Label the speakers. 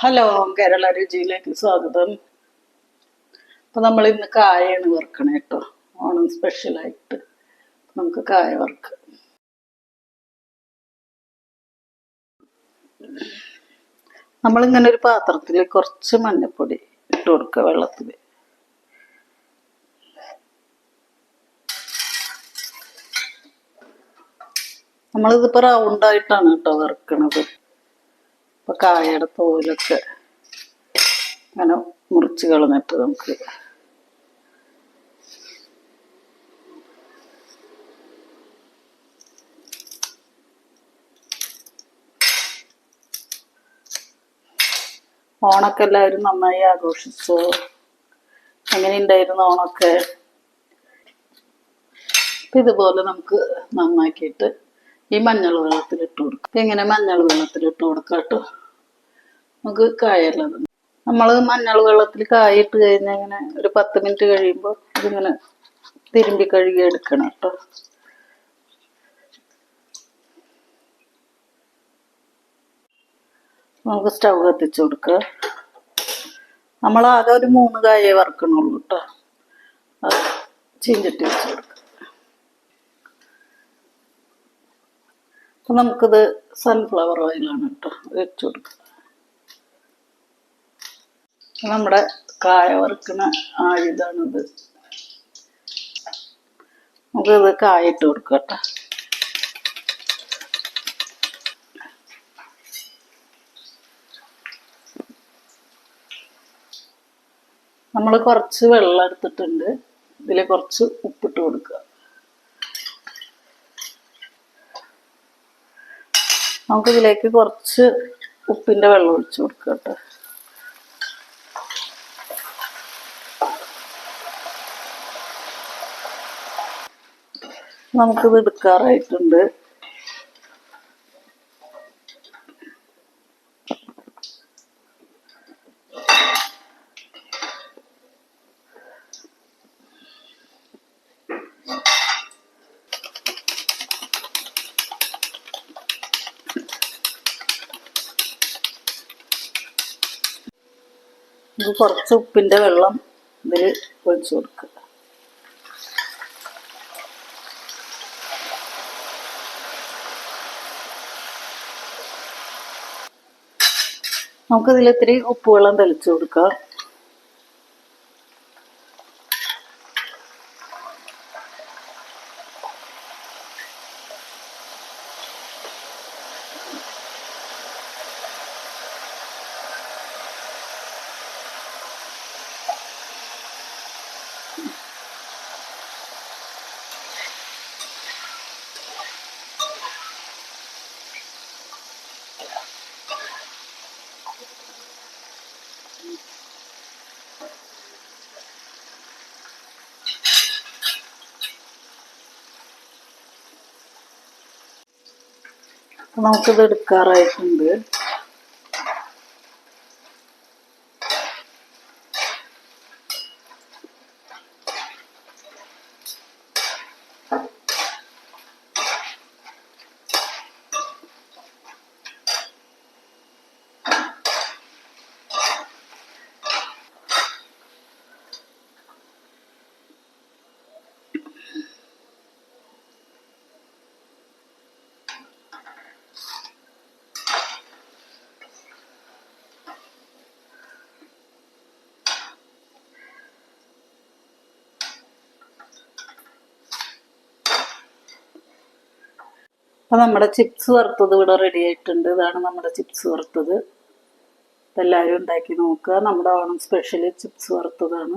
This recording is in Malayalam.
Speaker 1: ഹലോ കേരള രുചിയിലേക്ക് സ്വാഗതം. അപ്പൊ നമ്മൾ ഇന്ന് കായാണ് വറുക്കണേ കേട്ടോ. ഓണം സ്പെഷ്യലായിട്ട് നമുക്ക് കായ വറുക്കാം. നമ്മളിങ്ങനെ ഒരു പാത്രത്തിൽ കുറച്ച് മഞ്ഞപ്പൊടി ഇട്ട് കൊടുക്കുക വെള്ളത്തിൽ. നമ്മളിതിപ്പോൾ റൗണ്ടായിട്ടാണ് കേട്ടോ വറുക്കണത്. ഇപ്പൊ കായയുടെ തോലൊക്കെ അങ്ങനെ മുറിച്ച് കളഞ്ഞിട്ട് നമുക്ക്. ഓണൊക്കെ എല്ലാവരും നന്നായി ആഘോഷിച്ചു. എങ്ങനെയുണ്ടായിരുന്നു ഓണൊക്കെ? ഇതുപോലെ നമുക്ക് നന്നാക്കിയിട്ട് ഈ മഞ്ഞൾ വെള്ളത്തിൽ ഇട്ട് കൊടുക്കും. എങ്ങനെ മഞ്ഞൾ വെള്ളത്തിൽ ഇട്ട് കൊടുക്കാം കേട്ടോ നമുക്ക് കായുള്ളത് നമ്മൾ മഞ്ഞൾ വെള്ളത്തിൽ കായ ഇട്ട് കഴിഞ്ഞാൽ ഇങ്ങനെ ഒരു പത്ത് മിനിറ്റ് കഴിയുമ്പോൾ ഇതിങ്ങനെ തിരുമ്പി കഴുകി എടുക്കണം കേട്ടോ നമുക്ക് സ്റ്റൗ കത്തിച്ചു കൊടുക്കുക നമ്മൾ ആകെ ഒരു മൂന്ന് കായേ വറുക്കണുള്ളൂ കേട്ടോ ചീഞ്ചട്ടി വെച്ച് കൊടുക്കുക നമുക്കിത് സൺഫ്ലവർ ഓയിലാണ് കേട്ടോ വെച്ച് കൊടുക്കുക നമ്മുടെ കായ വറുക്കുന്ന ആയുധാണിത് നമുക്കിത് കായിട്ട് കൊടുക്കുക കൊടുക്കാം കേട്ടോ നമ്മൾ കുറച്ച് വെള്ളം എടുത്തിട്ടുണ്ട്. ഇതിൽ കുറച്ച് ഉപ്പിട്ട് കൊടുക്കുക നമുക്ക് ഇതിലേക്ക് കുറച്ച് ഉപ്പിന്റെ വെള്ളം ഒഴിച്ചു കൊടുക്കുക കേട്ടോ. നമുക്കിത് എടുക്കാറായിട്ടുണ്ട്. ഇത് കുറച്ച് ഉപ്പിന്റെ വെള്ളം ഇതിൽ ഒഴിച്ചു കൊടുക്കുക. നമുക്ക് ഇതിൽ ഇത്തിരി ഉപ്പ് വെള്ളം തെളിച്ചു കൊടുക്കാം അപ്പൊ നമുക്കിത് എടുക്കാറായിട്ടുണ്ട്. അപ്പൊ നമ്മുടെ ചിപ്സ് വറുത്തത് ഇവിടെ റെഡി ആയിട്ടുണ്ട്. ഇതാണ് നമ്മുടെ ചിപ്സ് വറുത്തത്. എല്ലാവരും ഉണ്ടാക്കി നോക്കുക. നമ്മുടെ ഓണം സ്പെഷ്യൽ ചിപ്സ് വറുത്തതാണ്.